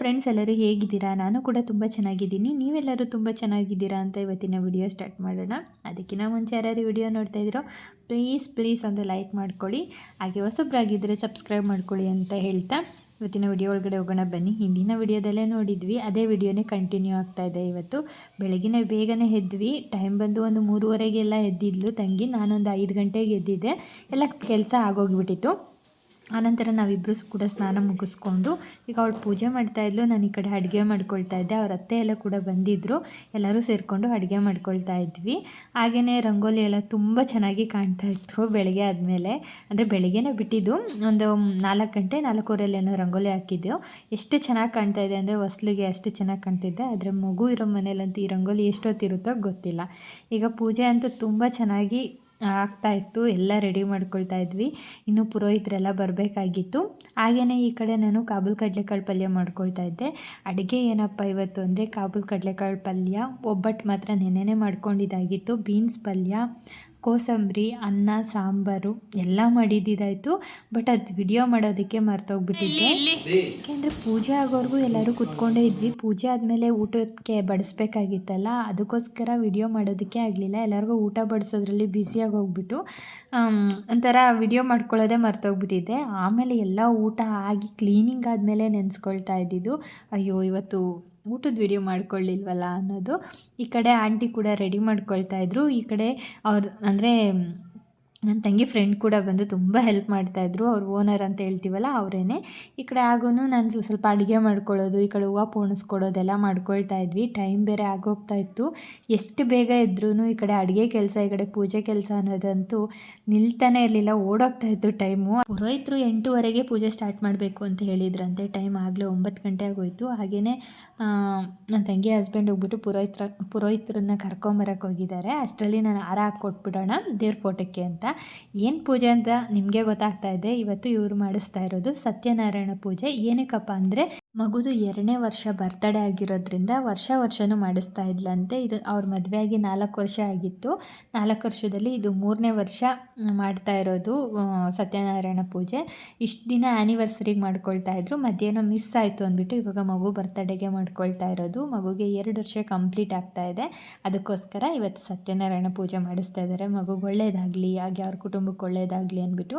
Friends ಎಲ್ಲರೂ ಹೇಗಿದ್ದೀರಾ? ನಾನು ಕೂಡ ತುಂಬ ಚೆನ್ನಾಗಿದ್ದೀನಿ. ನೀವೆಲ್ಲರೂ ತುಂಬ ಚೆನ್ನಾಗಿದ್ದೀರಾ ಅಂತ ಇವತ್ತಿನ ವಿಡಿಯೋ ಸ್ಟಾರ್ಟ್ ಮಾಡೋಣ. ಅದಕ್ಕಿಂತ ಮುಂಚೆ ಯಾರ್ಯಾರು ವಿಡಿಯೋ ನೋಡ್ತಾ ಇದ್ದೀರೋ ಪ್ಲೀಸ್ ಪ್ಲೀಸ್ ಒಂದು ಲೈಕ್ ಮಾಡ್ಕೊಳ್ಳಿ. ಹಾಗೆ ಹೊಸಬ್ರಾಗಿದ್ದರೆ ಸಬ್ಸ್ಕ್ರೈಬ್ ಮಾಡ್ಕೊಳ್ಳಿ ಅಂತ ಹೇಳ್ತಾ ಇವತ್ತಿನ ವಿಡಿಯೋ ಒಳಗಡೆ ಹೋಗೋಣ. ಬನ್ನಿ, ಹಿಂದಿನ ವಿಡಿಯೋದಲ್ಲೇ ನೋಡಿದ್ವಿ. ಅದೇ ವಿಡಿಯೋನೇ ಕಂಟಿನ್ಯೂ ಆಗ್ತಾ ಇದೆ ಇವತ್ತು. ಬೆಳಗಿನ ಬೇಗನೆ ಎದ್ವಿ. ಟೈಮ್ ಬಂದು ಒಂದು ಮೂರುವರೆಗೆಲ್ಲ ಎದ್ದಿದ್ಲು ತಂಗಿ. ನಾನೊಂದು ಐದು ಗಂಟೆಗೆ ಎದ್ದಿದ್ದೆ. ಎಲ್ಲ ಕೆಲಸ ಆಗೋಗಿಬಿಟ್ಟಿತ್ತು. ಆನಂತರ ನಾವಿಬ್ಬರು ಕೂಡ ಸ್ನಾನ ಮುಗಿಸ್ಕೊಂಡು ಈಗ ಅವಳು ಪೂಜೆ ಮಾಡ್ತಾ ಇದ್ಲು, ನಾನು ಈ ಕಡೆ ಅಡುಗೆ ಮಾಡ್ಕೊಳ್ತಾ ಇದ್ದೆ, ಅವ್ರ ಅತ್ತೆ ಎಲ್ಲ ಕೂಡ ಬಂದಿದ್ದರು ಎಲ್ಲರೂ ಸೇರಿಕೊಂಡು ಅಡುಗೆ ಮಾಡ್ಕೊಳ್ತಾ ಇದ್ವಿ. ಹಾಗೆಯೇ ರಂಗೋಲಿ ಎಲ್ಲ ತುಂಬ ಚೆನ್ನಾಗಿ ಕಾಣ್ತಾ ಇತ್ತು ಬೆಳಗ್ಗೆ ಆದಮೇಲೆ. ಅಂದರೆ ಬೆಳಗ್ಗೆನೇ ಬಿಟ್ಟಿದ್ದು, ಒಂದು ನಾಲ್ಕು ಗಂಟೆ ನಾಲ್ಕೂವರೆಲ್ಲೇನೋ ರಂಗೋಲಿ ಹಾಕಿದ್ದೆವು. ಎಷ್ಟು ಚೆನ್ನಾಗಿ ಕಾಣ್ತಾ ಇದೆ ಅಂದರೆ ಹೊಸ್ಲಿಗೆ ಅಷ್ಟು ಚೆನ್ನಾಗಿ ಕಾಣ್ತಿದ್ದೆ ಆದರೆ ಮಗು ಇರೋ ಮನೇಲಂತೂ ಈ ರಂಗೋಲಿ ಎಷ್ಟೊತ್ತಿರುತ್ತೋ ಗೊತ್ತಿಲ್ಲ. ಈಗ ಪೂಜೆ ಅಂತೂ ತುಂಬ ಚೆನ್ನಾಗಿ ಆಗ್ತಾಯಿತ್ತು ಎಲ್ಲ ರೆಡಿ ಮಾಡ್ಕೊಳ್ತಾ ಇದ್ವಿ. ಇನ್ನು ಪುರೋಹಿತರೆಲ್ಲ ಬರಬೇಕಾಗಿತ್ತು. ಹಾಗೆಯೇ ಈ ಕಡೆ ನಾನು ಕಾಬೂಲ್ ಕಡಲೆಕಾಳು ಪಲ್ಯ ಮಾಡ್ಕೊಳ್ತಾ ಇದ್ದೆ. ಅಡುಗೆ ಏನಪ್ಪ ಇವತ್ತು ಅಂದರೆ ಕಾಬೂಲ್ ಕಡಲೆಕಾಳು ಪಲ್ಯ ಒಬ್ಬಟ್ಟು ಮಾತ್ರ ನೆನೆನೆ ಮಾಡ್ಕೊಂಡಿದ್ದಾಗಿತ್ತು ಬೀನ್ಸ್ ಪಲ್ಯ ಕೋಸಂಬರಿ ಅನ್ನ ಸಾಂಬಾರು ಎಲ್ಲ ಮಾಡಿದ್ದಿದ್ದಾಯಿತು ಬಟ್ ಅದು ವಿಡಿಯೋ ಮಾಡೋದಕ್ಕೆ ಮರ್ತೋಗ್ಬಿಟ್ಟಿದ್ದೆ. ಯಾಕೆಂದರೆ ಪೂಜೆ ಆಗೋವರೆಗೂ ಎಲ್ಲರೂ ಕುತ್ಕೊಂಡೇ ಇದ್ವಿ. ಪೂಜೆ ಆದಮೇಲೆ ಊಟಕ್ಕೆ ಬಡಿಸ್ಬೇಕಾಗಿತ್ತಲ್ಲ ಅದಕ್ಕೋಸ್ಕರ ವಿಡಿಯೋ ಮಾಡೋದಕ್ಕೆ ಆಗಲಿಲ್ಲ. ಎಲ್ಲರಿಗೂ ಊಟ ಬಡಿಸೋದ್ರಲ್ಲಿ ಬ್ಯುಸಿಯಾಗಿ ಹೋಗ್ಬಿಟ್ಟು ಒಂಥರ ವಿಡಿಯೋ ಮಾಡ್ಕೊಳ್ಳೋದೇ ಮರ್ತೋಗ್ಬಿಟ್ಟಿದ್ದೆ. ಆಮೇಲೆ ಎಲ್ಲ ಊಟ ಆಗಿ ಕ್ಲೀನಿಂಗ್ ಆದಮೇಲೆ ನೆನೆಸ್ಕೊಳ್ತಾ ಇದ್ದಿದ್ದು. ಅಯ್ಯೋ ಇವತ್ತು ಊಟದ ವಿಡಿಯೋ ಮಾಡ್ಕೊಳ್ಳಿಲ್ವಲ್ಲ ಅನ್ನೋದು ಈ ಕಡೆ ಆಂಟಿ ಕೂಡ ರೆಡಿ ಮಾಡ್ಕೊಳ್ತಾ ಇದ್ರು. ಈ ಕಡೆ ಅವ್ರು ಅಂದರೆ ನನ್ನ ತಂಗಿ ಫ್ರೆಂಡ್ ಕೂಡ ಬಂದು ತುಂಬ ಹೆಲ್ಪ್ ಮಾಡ್ತಾಯಿದ್ರು ಅವ್ರ ಓನರ್ ಅಂತ ಹೇಳ್ತೀವಲ್ಲ, ಅವರೇನೆ. ಈ ಕಡೆ ಆಗೂ ನಾನು ಸ್ವಲ್ಪ ಅಡುಗೆ ಮಾಡ್ಕೊಳ್ಳೋದು, ಈ ಕಡೆ ಹೂವು ಪೋಣಿಸ್ಕೊಡೋದೆಲ್ಲ ಮಾಡ್ಕೊಳ್ತಾ ಇದ್ವಿ. ಟೈಮ್ ಬೇರೆ ಆಗೋಗ್ತಾ ಇತ್ತು. ಎಷ್ಟು ಬೇಗ ಇದ್ರೂ ಈ ಕಡೆ ಅಡುಗೆ ಕೆಲಸ, ಈ ಕಡೆ ಪೂಜೆ ಕೆಲಸ ಅನ್ನೋದಂತೂ ನಿಲ್ತಾನೆ ಇರಲಿಲ್ಲ. ಓಡೋಗ್ತಾ ಇತ್ತು ಟೈಮು ಪುರೋಹಿತರು ಎಂಟೂವರೆಗೆ ಪೂಜೆ ಸ್ಟಾರ್ಟ್ ಮಾಡಬೇಕು ಅಂತ ಹೇಳಿದ್ರಂತೆ. ಟೈಮ್ ಆಗಲೇ ಒಂಬತ್ತು ಗಂಟೆ ಆಗೋಯ್ತು. ಹಾಗೆಯೇ ನನ್ನ ತಂಗಿ ಹಸ್ಬೆಂಡ್ ಹೋಗ್ಬಿಟ್ಟು ಪುರೋಹಿತ್ರ, ಪುರೋಹಿತರನ್ನ ಕರ್ಕೊಂಬರಕ್ಕೆ ಹೋಗಿದ್ದಾರೆ. ಅಷ್ಟರಲ್ಲಿ ನಾನು ಹಾರ ಹಾಕ್ಕೊಟ್ಬಿಡೋಣ, ದೇವ್ರ ಫೋಟೋಕ್ಕೆ ಅಂತ. ಏನು ಪೂಜೆ ಅಂತ ನಿಮಗೆ ಗೊತ್ತಾಗ್ತಾ ಇದೆ? ಇವತ್ತು ಇವರು ಮಾಡಿಸ್ತಾ ಇರೋದು ಸತ್ಯನಾರಾಯಣ ಪೂಜೆ. ಏನಕ್ಕಪ್ಪ ಅಂದರೆ ಮಗುದು ಎರಡನೇ ವರ್ಷ ಬರ್ತಡೇ ಆಗಿರೋದ್ರಿಂದ ವರ್ಷ ವರ್ಷವೂ ಮಾಡಿಸ್ತಾ ಇದ್ಲಂತೆ. ಇದು ಅವ್ರ ಮದುವೆಯಾಗಿ ನಾಲ್ಕು ವರ್ಷ ಆಗಿತ್ತು. ನಾಲ್ಕು ವರ್ಷದಲ್ಲಿ ಇದು ಮೂರನೇ ವರ್ಷ ಮಾಡ್ತಾ ಇರೋದು ಸತ್ಯನಾರಾಯಣ ಪೂಜೆ. ಇಷ್ಟು ದಿನ ಆ್ಯನಿವರ್ಸರಿಗೆ ಮಾಡ್ಕೊಳ್ತಾ ಇದ್ರು. ಮಧ್ಯಾಹ್ನ ಮಿಸ್ ಆಯಿತು ಅಂದ್ಬಿಟ್ಟು ಇವಾಗ ಮಗು ಬರ್ತಡೇಗೆ ಮಾಡ್ಕೊಳ್ತಾ ಇರೋದು. ಮಗುಗೆ ಎರಡು ವರ್ಷ ಕಂಪ್ಲೀಟ್ ಆಗ್ತಾ ಇದೆ. ಅದಕ್ಕೋಸ್ಕರ ಇವತ್ತು ಸತ್ಯನಾರಾಯಣ ಪೂಜೆ ಮಾಡಿಸ್ತಾ ಇದ್ದಾರೆ ಮಗುಗೆ ಒಳ್ಳೇದಾಗಲಿ, ಹಾಗೆ ಅವ್ರ ಕುಟುಂಬಕ್ಕೆ ಒಳ್ಳೇದಾಗಲಿ ಅಂದ್ಬಿಟ್ಟು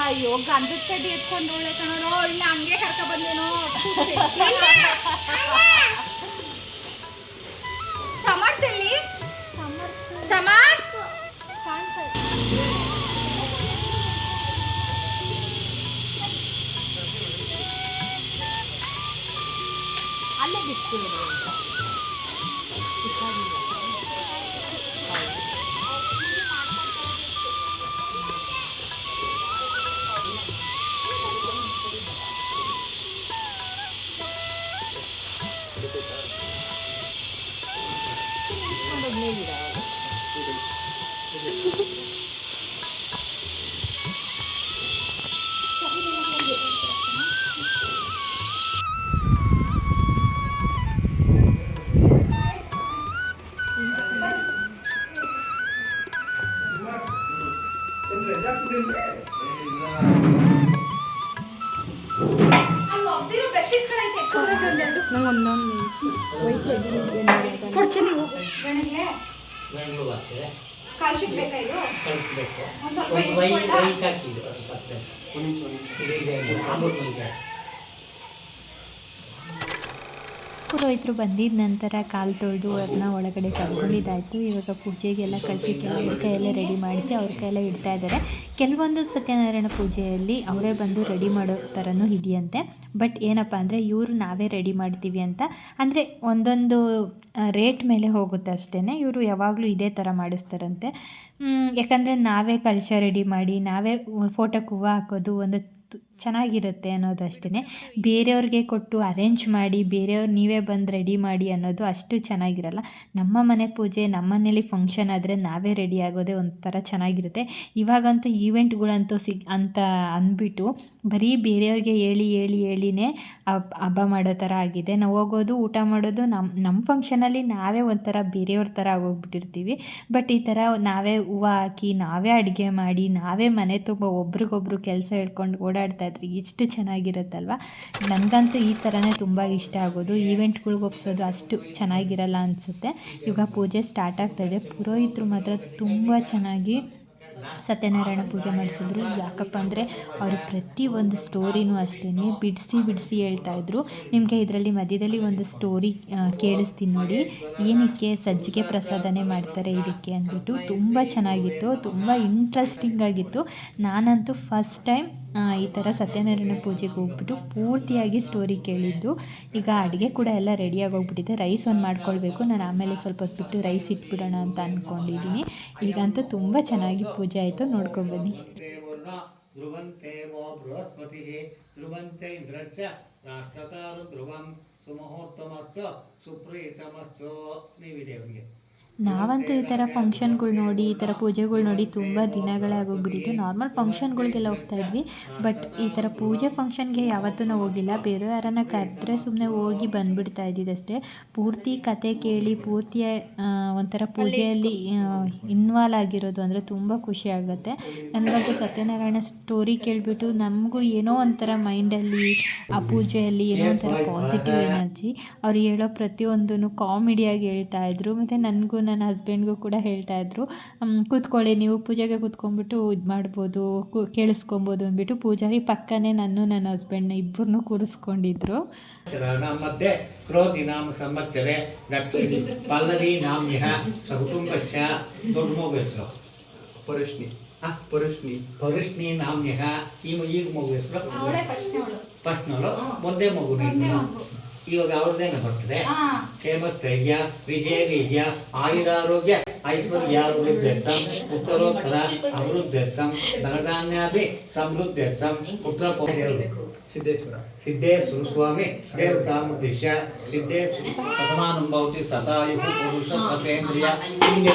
ಅಯ್ಯೋ ಗಂಧದ ಕಡ್ಡಿ ಎತ್ಕೊಂಡು ಒಳ್ಳೆ ಕಣೋ. ಇಲ್ಲ ಹಂಗೆ ಕರ್ಕ ಬಂದೇನೋ ಕೊಡ್ತೀನಿ ಹೋಗು ಗಣಕ್ಕೆ ಬೆಂಗಳೂರು ಆಗ್ತದೆ ಕಾಲ್ಶೀಟ್ ಬೇಕಾ ಇದು? ಕಳಿಸ್ಬೇಕು. ಒಂದ್ ಸ್ವಲ್ಪ ಒಂದು ವೈ? ವೈಟ್ ಪತ್ತೆ ಇದು ಇದೆ, ಪುರೋಹಿತರು ಬಂದಿದ್ದ ನಂತರ ಕಾಲು ತೊಳೆದು ಅವ್ರನ್ನ ಒಳಗಡೆ ಕರ್ಕೊಂಡಿದ್ದಾಯಿತು. ಇವಾಗ ಪೂಜೆಗೆಲ್ಲ ಕಳಿಸಿ ಕೆಲವ್ರ ಕೈಯಲ್ಲೇ ರೆಡಿ ಮಾಡಿಸಿ ಅವ್ರ ಕೈಯೆಲ್ಲ ಇಡ್ತಾ ಇದ್ದಾರೆ. ಕೆಲವೊಂದು ಸತ್ಯನಾರಾಯಣ ಪೂಜೆಯಲ್ಲಿ ಅವರೇ ಬಂದು ರೆಡಿ ಮಾಡೋ ಥರನೂ ಇದೆಯಂತೆ. ಬಟ್ ಏನಪ್ಪ ಅಂದರೆ ಇವರು ನಾವೇ ರೆಡಿ ಮಾಡ್ತೀವಿ ಅಂತ. ಅಂದರೆ ಒಂದೊಂದು ರೇಟ್ ಮೇಲೆ ಹೋಗುತ್ತೆ ಅಷ್ಟೇ ಇವರು ಯಾವಾಗಲೂ ಇದೇ ಥರ ಮಾಡಿಸ್ತಾರಂತೆ. ಯಾಕಂದರೆ ನಾವೇ ಕಳಶ ರೆಡಿ ಮಾಡಿ, ನಾವೇ ಫೋಟೋಕ್ಕೆ ಹೂವು ಹಾಕೋದು, ಒಂದು ಚೆನ್ನಾಗಿರುತ್ತೆ ಅನ್ನೋದು ಅಷ್ಟೇ ಬೇರೆಯವ್ರಿಗೆ ಕೊಟ್ಟು ಅರೇಂಜ್ ಮಾಡಿ, ಬೇರೆಯವ್ರು ನೀವೇ ಬಂದು ರೆಡಿ ಮಾಡಿ ಅನ್ನೋದು ಅಷ್ಟು ಚೆನ್ನಾಗಿರಲ್ಲ. ನಮ್ಮ ಮನೆ ಪೂಜೆ, ನಮ್ಮ ಮನೇಲಿ ಫಂಕ್ಷನ್ ಆದರೆ ನಾವೇ ರೆಡಿ ಆಗೋದೇ ಒಂಥರ ಚೆನ್ನಾಗಿರುತ್ತೆ. ಇವಾಗಂತೂ ಈವೆಂಟ್ಗಳಂತೂ ಸಿಗ್ ಅಂತ ಅಂದ್ಬಿಟ್ಟು ಬರೀ ಬೇರೆಯವ್ರಿಗೆ ಹೇಳಿ ಹೇಳಿ, ಹೇಳಿನೇ ಹಬ್ಬ ಮಾಡೋ ಥರ ಆಗಿದೆ. ನಾವು ಹೋಗೋದು, ಊಟ ಮಾಡೋದು ನಮ್ಮ ನಮ್ಮ ಫಂಕ್ಷನಲ್ಲಿ ನಾವೇ ಒಂಥರ ಬೇರೆಯವ್ರ ಥರ ಆಗೋಗ್ಬಿಟ್ಟಿರ್ತೀವಿ. ಬಟ್ ಈ ಥರ ನಾವೇ ಹೂವು ಹಾಕಿ, ನಾವೇ ಅಡುಗೆ ಮಾಡಿ, ನಾವೇ ಮನೆ ತುಂಬ ಒಬ್ರಿಗೊಬ್ರು ಕೆಲಸ ಹೇಳ್ಕೊಂಡು ಓಡಾಡ್ತಾ ಇದ್ರೆ ಎಷ್ಟು ಚೆನ್ನಾಗಿರುತ್ತಲ್ವ? ನನಗಂತೂ ಈ ಥರನೇ ತುಂಬ ಇಷ್ಟ ಆಗೋದು. ಈವೆಂಟ್ಗಳ್ಗೆ ಒಪ್ಸೋದು ಅಷ್ಟು ಚೆನ್ನಾಗಿರಲ್ಲ ಅನಿಸುತ್ತೆ. ಇವಾಗ ಪೂಜೆ ಸ್ಟಾರ್ಟ್ ಆಗ್ತಾಯಿದೆ ಪುರೋಹಿತರು ಮಾತ್ರ ತುಂಬ ಚೆನ್ನಾಗಿ ಸತ್ಯನಾರಾಯಣ ಪೂಜೆ ಮಾಡಿಸಿದ್ರು. ಯಾಕಪ್ಪ ಅಂದರೆ ಅವರು ಪ್ರತಿ ಒಂದು ಸ್ಟೋರಿನೂ ಅಷ್ಟೇ ಬಿಡಿಸಿ ಬಿಡಿಸಿ ಹೇಳ್ತಾಯಿದ್ರು ನಿಮಗೆ ಇದರಲ್ಲಿ ಮಧ್ಯದಲ್ಲಿ ಒಂದು ಸ್ಟೋರಿ ಕೇಳಿಸ್ತೀನಿ ನೋಡಿ. ಏನಕ್ಕೆ ಸಜ್ಜಿಗೆ ಪ್ರಸಾದನೇ ಮಾಡ್ತಾರೆ ಇದಕ್ಕೆ ಅಂದ್ಬಿಟ್ಟು ತುಂಬ ಚೆನ್ನಾಗಿತ್ತು. ತುಂಬ ಇಂಟ್ರೆಸ್ಟಿಂಗ್ ಆಗಿತ್ತು. ನಾನಂತೂ ಫಸ್ಟ್ ಟೈಮ್ ಈ ಥರ ಸತ್ಯನಾರಾಯಣ ಪೂಜೆಗೆ ಹೋಗ್ಬಿಟ್ಟು ಪೂರ್ತಿಯಾಗಿ ಸ್ಟೋರಿ ಕೇಳಿದ್ದು. ಈಗ ಅಡುಗೆ ಕೂಡ ಎಲ್ಲ ರೆಡಿಯಾಗಿ ಹೋಗ್ಬಿಟ್ಟಿದೆ. ರೈಸ್ ಒಂದು ಮಾಡ್ಕೊಳ್ಬೇಕು. ನಾನು ಆಮೇಲೆ ಸ್ವಲ್ಪ ಹೊತ್ತು ಬಿಟ್ಟು ರೈಸ್ ಇಟ್ಬಿಡೋಣ ಅಂತ ಅಂದ್ಕೊಂಡಿದ್ದೀನಿ ಈಗಂತೂ ತುಂಬ ಚೆನ್ನಾಗಿ ಪೂಜೆ ಆಯಿತು. ನೋಡ್ಕೊಂಬನ್ನಿ ಧ್ರುವಂತೆ ನಾವಂತೂ ಈ ಥರ ಫಂಕ್ಷನ್ಗಳು ನೋಡಿ, ಈ ಥರ ಪೂಜೆಗಳು ನೋಡಿ ತುಂಬ ದಿನಗಳಾಗೋಗ್ಬಿಟ್ಟಿತ್ತು. ನಾರ್ಮಲ್ ಫಂಕ್ಷನ್ಗಳಿಗೆಲ್ಲ ಹೋಗ್ತಾ ಇದ್ವಿ. ಬಟ್ ಈ ಥರ ಪೂಜೆ ಫಂಕ್ಷನ್ಗೆ ಯಾವತ್ತೂ ನಾವು ಹೋಗಿಲ್ಲ. ಬೇರೆ ಯಾರನ್ನ ಕರೆದ್ರೆ ಸುಮ್ಮನೆ ಹೋಗಿ ಬಂದುಬಿಡ್ತಾ ಇದ್ದಿದ್ದಷ್ಟೇ ಪೂರ್ತಿ ಕತೆ ಕೇಳಿ ಪೂರ್ತಿ ಒಂಥರ ಪೂಜೆಯಲ್ಲಿ ಇನ್ವಾಲ್ವ್ ಆಗಿರೋದು ಅಂದರೆ ತುಂಬ ಖುಷಿ ಆಗುತ್ತೆ. ನನ್ನ ಬಗ್ಗೆ ಸತ್ಯನಾರಾಯಣ ಸ್ಟೋರಿ ಕೇಳಿಬಿಟ್ಟು ನಮಗೂ ಏನೋ ಒಂಥರ ಮೈಂಡಲ್ಲಿ ಆ ಪೂಜೆಯಲ್ಲಿ ಏನೋ ಒಂಥರ ಪಾಸಿಟಿವ್ ಎನರ್ಜಿ ಅವ್ರು ಹೇಳೋ ಪ್ರತಿಯೊಂದೂ ಕಾಮಿಡಿಯಾಗಿ ಹೇಳ್ತಾ ಇದ್ರು. ಮತ್ತು ನನಗೂ ನನ್ನ ಹಸ್ಬೆಂಡ್ಗೂ ಕೂಡ ಹೇಳ್ತಾ ಇದ್ರು "ಮ್, ಕೂತ್ಕೊಳ್ಳಿ ನೀವು ಪೂಜೆಗೆ ಕೂತ್ಕೊಂಡ್ಬಿಟ್ಟು ಇದು ಮಾಡ್ಬೋದು ಕು ಕೇಳಿಸ್ಕೊಬೋದು ಅಂದ್ಬಿಟ್ಟು ಪೂಜಾರಿ ಪಕ್ಕನೇ ನಾನು ನನ್ನ ಹಸ್ಬೆಂಡ್ನ ಇಬ್ಬರನ್ನೂ ಕೂರಿಸ್ಕೊಂಡಿದ್ರು. ಚರಣ ಮಧ್ಯೆ ಕ್ರೋಧಿ ನಾಮ ಸಂವತ್ಸರೆ ಪಲ್ಲವಿ ನಾಮ್ಯ ಸಕುಟುಂಬಸ್ಯ ದೊಡ್ಡ ಆ? ಪರಶ್ನಿ ಪರುಷ್ಣಿ ನಾಮ್ಯ ಈ ಈಗ ಮಗು ಹೆಸರು ಫಸ್ಟ್ನವಳು ಒಂದೇ ಮಗು. ಇವಾಗ ಅವ್ರದ್ದೇನು ಬರ್ತದೆ ಕ್ಷೇಮ ಸ್ಥೈರ್ಯ ವಿಜಯ ವೀರ್ಯ ಆಯುರಾರೋಗ್ಯ ಐಶ್ವರ್ಯಾಭಿವೃದ್ಧ್ಯರ್ಥಂ ಉತ್ತರೋತ್ತರ ಅಭಿವೃದ್ಧ್ಯರ್ಥಂ ಧನಧಾನ್ಯಾಭಿ ಸಮೃದ್ಧ್ಯರ್ಥಂ ಪುತ್ರ ಪೌರ್ಯರು ಸಿದ್ದೇಶ್ವರ. ಸಿದ್ದೇಶ್ವರ ಸ್ವಾಮಿ ದೇವತಾಮುದ್ದೇಶ ಸಿದ್ದೇಶ್ವರ ಶತಮಾನಂ ಭವತಿ ಸತಾಯು ಪುರುಷ ಸತೇಂದ್ರಿಯ ಹಿಂಗೆ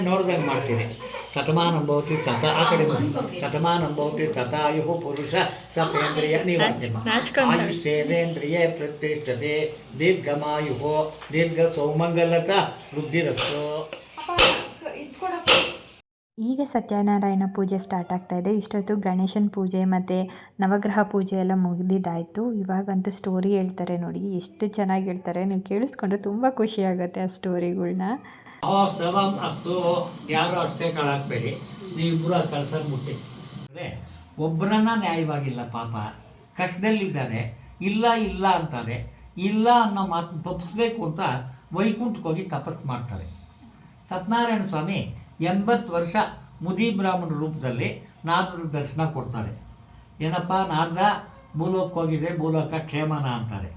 ನೋಡ್ದಂಗೆ ಮಾಡ್ತೀನಿ. ಶತಮಾನಂ ಭವತಿ ಸತ ಆ ಕಡೆ ಶತಮಾನಂ ಭವತಿ ಸತಾಯು ಪುರುಷ ಸತೇಂದ್ರಿಯ ನೀವು ಆಯುಷ್ಯೇಂದ್ರಿಯ ಪ್ರತಿಷ್ಠತೆ. ದೀರ್ಘಮಾಯು ದೀರ್ಘ ಸೌಮಂಗಲತ ವೃದ್ಧಿರಸ್ತು. ಈಗ ಸತ್ಯನಾರಾಯಣ ಪೂಜೆ ಸ್ಟಾರ್ಟ್ ಆಗ್ತಾ ಇದೆ. ಇಷ್ಟೊತ್ತು ಗಣೇಶನ ಪೂಜೆ ಮತ್ತು ನವಗ್ರಹ ಪೂಜೆ ಎಲ್ಲ ಮುಗಿದಿದ್ದಾಯಿತು. ಇವಾಗಂತೂ ಸ್ಟೋರಿ ಹೇಳ್ತಾರೆ ನೋಡಿ. ಎಷ್ಟು ಚೆನ್ನಾಗಿ ಹೇಳ್ತಾರೆ. ನೀವು ಕೇಳಿಸ್ಕೊಂಡ್ರೆ ತುಂಬ ಖುಷಿ ಆಗುತ್ತೆ ಆ ಸ್ಟೋರಿಗಳ್ನ ಅವಾಸ್ತವಂ ಅಸ್ತು ಯಾರು ಅಷ್ಟೇ ಕಳಾಕ್ಬೇಡಿ ನೀವಿಬ್ಬರು ಆ ಕಳ್ಸಲ್ಲಿ ಮುಟ್ಟಿ ಒಬ್ಬರನ್ನ ನ್ಯಾಯವಾಗಿಲ್ಲ ಪಾಪ. ಕಷ್ಟದಲ್ಲಿದ್ದಾರೆ ಇಲ್ಲ ಇಲ್ಲ ಅಂತಾರೆ ಇಲ್ಲ ಅನ್ನೋ ಮಾತು ತಪ್ಪಿಸ್ಬೇಕು ಅಂತ ವೈಕುಂಠಕ್ಕೆ ಹೋಗಿ ತಪಸ್ ಮಾಡ್ತಾರೆ. ಸತ್ಯನಾರಾಯಣ ಸ್ವಾಮಿ ಎಂಬತ್ತು ವರ್ಷ ಮುದಿ ಬ್ರಾಹ್ಮಣ ರೂಪದಲ್ಲಿ ನಾರದ್ರ ದರ್ಶನ ಕೊಡ್ತಾರೆ. ಏನಪ್ಪ, ನಾರದ ಭೂಲೋಕಕ್ಕೆ ಹೋಗಿದೆ ಭೂಲೋಕ ಕ್ಷೇಮನ ಅಂತಾರೆ.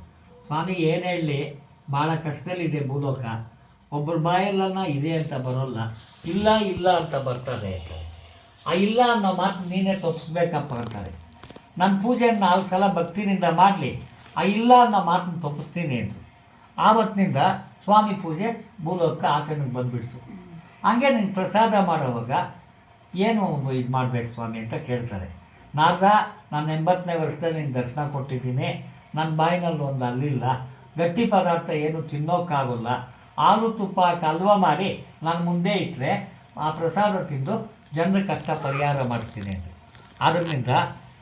ಸ್ವಾಮಿ ಏನು ಹೇಳಲಿ ಭಾಳ ಕಷ್ಟದಲ್ಲಿದೆ ಭೂಲೋಕ. ಒಬ್ಬರ ಬಾಯಲ್ಲನ್ನ ಇದೆ ಅಂತ ಬರೋಲ್ಲ, ಇಲ್ಲ ಇಲ್ಲ ಅಂತ ಬರ್ತದೆ. ಆ ಇಲ್ಲ ಅನ್ನೋ ಮಾತು ನೀನೇ ತಪ್ಪಿಸ್ಬೇಕಪ್ಪ ಅಂತಾರೆ. ನನ್ನ ಪೂಜೆ ನಾಲ್ಕು ಸಲ ಭಕ್ತಿನಿಂದ ಮಾಡಲಿ, ಆ ಇಲ್ಲ ಅನ್ನೋ ಮಾತನ್ನು ತಪ್ಪಿಸ್ತೀನಿ ಅಂತ ಆವತ್ತಿನಿಂದ ಸ್ವಾಮಿ ಪೂಜೆ ಮೂಲಕ ಆಚರಣೆಗೆ ಬಂದುಬಿಡ್ತು. ಹಂಗೆ ನೀನು ಪ್ರಸಾದ ಮಾಡೋವಾಗ ಏನು ಇದು ಮಾಡಬೇಕು ಸ್ವಾಮಿ ಅಂತ ಕೇಳ್ತಾರೆ. ನಾರ್ದ, ನಾನು ಎಂಬತ್ತನೇ ವರ್ಷದಲ್ಲಿ ನೀನು ದರ್ಶನ ಕೊಟ್ಟಿದ್ದೀನಿ, ನನ್ನ ಬಾಯಿನಲ್ಲಿ ಒಂದು ಅಲ್ಲಿಲ್ಲ, ಗಟ್ಟಿ ಪದಾರ್ಥ ಏನು ತಿನ್ನೋಕ್ಕಾಗೋಲ್ಲ ಹಾಲು ತುಪ್ಪ ಹಾಕಿ ಹಲ್ವ ಮಾಡಿ ನಾನು ಮುಂದೆ ಇಟ್ಟರೆ ಆ ಪ್ರಸಾದ ತಿಂದು ಜನರ ಕಷ್ಟ ಪರಿಹಾರ ಮಾಡ್ತೀನಿ ಅಂತ. ಆದ್ದರಿಂದ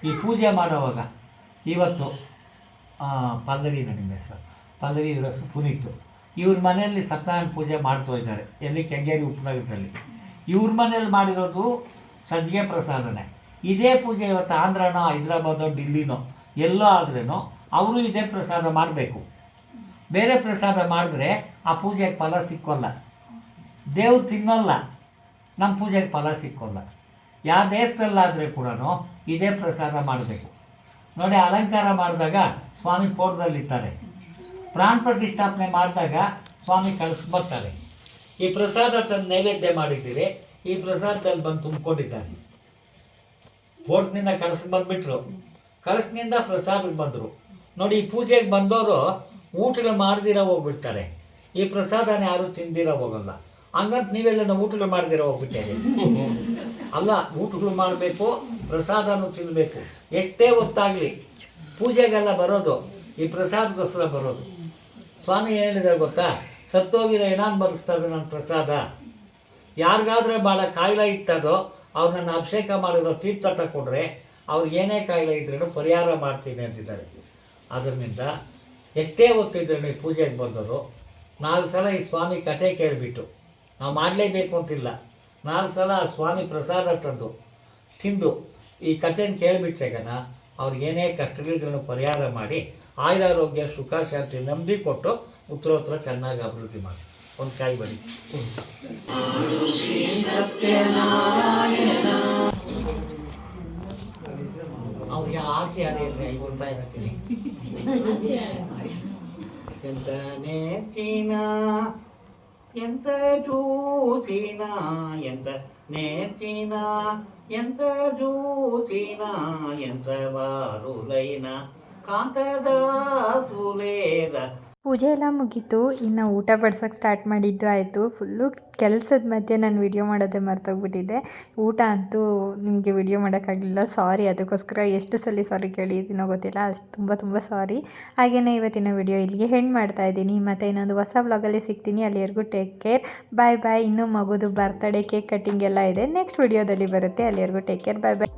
ಈ ಪೂಜೆ ಮಾಡೋವಾಗ ಇವತ್ತು ಪಲ್ಲವಿ ನನ್ನ ಹೆಸರು. ಪಲ್ಲವಿ ಇವರ ಪುನೀತ್. ಇವ್ರ ಮನೆಯಲ್ಲಿ ಸತ್ಯನಾರಾಯಣ ಪೂಜೆ ಮಾಡ್ತಾ ಇದ್ದಾರೆ. ಎಲ್ಲಿ ಕೆಂಗೇರಿ ಉಪನಗರದಲ್ಲಿ. ಇವ್ರ ಮನೇಲಿ ಮಾಡಿರೋದು ಸಜ್ಜಿಗೆ ಪ್ರಸಾದನೇ. ಇದೇ ಪೂಜೆ ಇವತ್ತು ಆಂಧ್ರನೋ, ಹೈದ್ರಾಬಾದೋ, ಡಿಲ್ಲಿನೋ, ಎಲ್ಲೋ ಆದ್ರೇನೋ, ಅವರು ಇದೇ ಪ್ರಸಾದ ಮಾಡಬೇಕು. ಬೇರೆ ಪ್ರಸಾದ ಮಾಡಿದ್ರೆ ಆ ಪೂಜೆಗೆ ಫಲ ಸಿಕ್ಕೋಲ್ಲ. ದೇವ್ರು ತಿನ್ನೋಲ್ಲ. ನಮ್ಮ ಪೂಜೆಗೆ ಫಲ ಸಿಕ್ಕೋಲ್ಲ. ಯಾವ ದೇಶದಲ್ಲಾದರೆ ಕೂಡ ಇದೇ ಪ್ರಸಾದ ಮಾಡಬೇಕು. ನೋಡಿ, ಅಲಂಕಾರ ಮಾಡಿದಾಗ ಸ್ವಾಮಿ ಫೋಟೋದಲ್ಲಿರ್ತಾರೆ. ಪ್ರಾಣ ಪ್ರತಿಷ್ಠಾಪನೆ ಮಾಡಿದಾಗ ಸ್ವಾಮಿ ಕಳಿಸ್ಬರ್ತಾರೆ ಈ ಪ್ರಸಾದ ತಂದು ನೈವೇದ್ಯ ಮಾಡಿದ್ದೀರಿ, ಈ ಪ್ರಸಾದದಲ್ಲಿ ಬಂದು ತುಂಬಿಕೊಂಡಿದ್ದಾರೆ ಫೋರ್ಟ್ನಿಂದ ಕಳಿಸ್ ಬಂದುಬಿಟ್ರು. ಕಳಿಸ್ನಿಂದ ಪ್ರಸಾದಕ್ಕೆ ಬಂದರು. ನೋಡಿ, ಈ ಪೂಜೆಗೆ ಬಂದವರು ಊಟಗಳು ಮಾಡ್ದಿರ ಹೋಗ್ಬಿಡ್ತಾರೆ. ಈ ಪ್ರಸಾದನ ಯಾರು ತಿಂದಿರ ಹೋಗಲ್ಲ. ಹಂಗಂತ ನೀವೆಲ್ಲ ನಾವು ಊಟಗಳು ಮಾಡ್ದಿರ ಹೋಗ್ಬಿಟ್ಟೇರಿ ಅಲ್ಲ, ಊಟಗಳು ಮಾಡಬೇಕು, ಪ್ರಸಾದನೂ ತಿನ್ನಬೇಕು ಎಷ್ಟೇ ಹೊತ್ತಾಗಲಿ ಪೂಜೆಗೆಲ್ಲ ಬರೋದು, ಈ ಪ್ರಸಾದಕ್ಕೋಸ್ಕರ ಬರೋದು. ಸ್ವಾಮಿ ಹೇಳಿದ್ರೆ ಗೊತ್ತಾ, ಸತ್ತೋಗಿರೋ ಹೆಣಾನ್ ಬರೆಸ್ತದೆ ನನ್ನ ಪ್ರಸಾದ. ಯಾರಿಗಾದ್ರೆ ಭಾಳ ಕಾಯಿಲೆ ಇತ್ತದೋ ಅವ್ರನ್ನ ಅಭಿಷೇಕ ಮಾಡಿರೋ ತೀರ್ಥ ತಗೊಂಡ್ರೆ ಅವ್ರಿಗೆ ಏನೇ ಕಾಯಿಲೆ ಇದ್ರೂ ಪರಿಹಾರ ಮಾಡ್ತೀನಿ ಅಂತಿದ್ದಾರೆ. ಅದರಿಂದ ಎಷ್ಟೇ ಹೊತ್ತಿದ್ದೇನೆ ಪೂಜೆಗೆ ಬಂದರು ನಾಲ್ಕು ಸಲ ಈ ಸ್ವಾಮಿ ಕಥೆ ಕೇಳಿಬಿಟ್ಟು, ನಾವು ಮಾಡಲೇಬೇಕು ಅಂತಿಲ್ಲ. ನಾಲ್ಕು ಸಲ ಆ ಸ್ವಾಮಿ ಪ್ರಸಾದ ತಂದು, ತಿಂದು ಈ ಕಥೆನ ಕೇಳಿಬಿಟ್ರೆಗನ ಅವ್ರಿಗೇನೇ ಕಷ್ಟಗಳಿದ್ರೂ ಪರಿಹಾರ ಮಾಡಿ ಆಯುರಾರೋಗ್ಯ, ಸುಖ, ಶಾಂತಿ ನೆಮ್ಮದಿ ಕೊಟ್ಟು ಉತ್ತರೋತ್ತರ ಚೆನ್ನಾಗಿ ಅಭಿವೃದ್ಧಿ ಮಾಡಿ. ಒಂದು ಕಾಯಿ ಬನ್ನಿ. ಅವ್ರಿಗೆ ಆರ್ತಿ ಅದೇ ಇಲ್ಲ ಐದು ರೂಪಾಯಿ ಹಾಕ್ತೀನಿ ಎಂತ ನೇತಿನ ಎಂತ ಜೂತಿನ ಪೂಜೆ ಎಲ್ಲ ಮುಗೀತು. ಇನ್ನು ಊಟ ಬಡ್ಸೋಕ್ಕೆ ಸ್ಟಾರ್ಟ್ ಮಾಡಿದ್ದು ಆಯಿತು. ಫುಲ್ಲು ಕೆಲಸದ ಮಧ್ಯೆ ನಾನು ವಿಡಿಯೋ ಮಾಡೋದೇ ಮರ್ತೋಗ್ಬಿಟ್ಟಿದ್ದೆ. ಊಟ ಅಂತೂ ನಿಮಗೆ ವಿಡಿಯೋ ಮಾಡೋಕ್ಕಾಗಲಿಲ್ಲ ಸಾರಿ ಅದಕ್ಕೋಸ್ಕರ ಎಷ್ಟು ಸಲ ಸಾರಿ ಕೇಳಿದ್ದೀನೋ ಗೊತ್ತಿಲ್ಲ. ಅಷ್ಟು ತುಂಬ ತುಂಬ ಸಾರಿ ಹಾಗೆಯೇ ಇವತ್ತಿನ ವಿಡಿಯೋ ಇಲ್ಲಿಗೆ ಹೆಣ್ಣು ಮಾಡ್ತಾ ಇದ್ದೀನಿ. ಮತ್ತು ಇನ್ನೊಂದು ಹೊಸ ವ್ಲಾಗಲ್ಲಿ ಸಿಗ್ತೀನಿ. ಅಲ್ಲಿವರೆಗೂ ಟೇಕ್ ಕೇರ್ ಬಾಯ್ ಬಾಯ್ ಇನ್ನೂ ಮಗುದು ಬರ್ತಡೇ ಕೇಕ್ ಕಟ್ಟಿಂಗ್ ಎಲ್ಲ ಇದೆ. ನೆಕ್ಸ್ಟ್ ವಿಡಿಯೋದಲ್ಲಿ ಬರುತ್ತೆ. ಅಲ್ಲಿವರೆಗೂ ಟೇಕ್ ಕೇರ್ ಬಾಯ್ ಬಾಯ್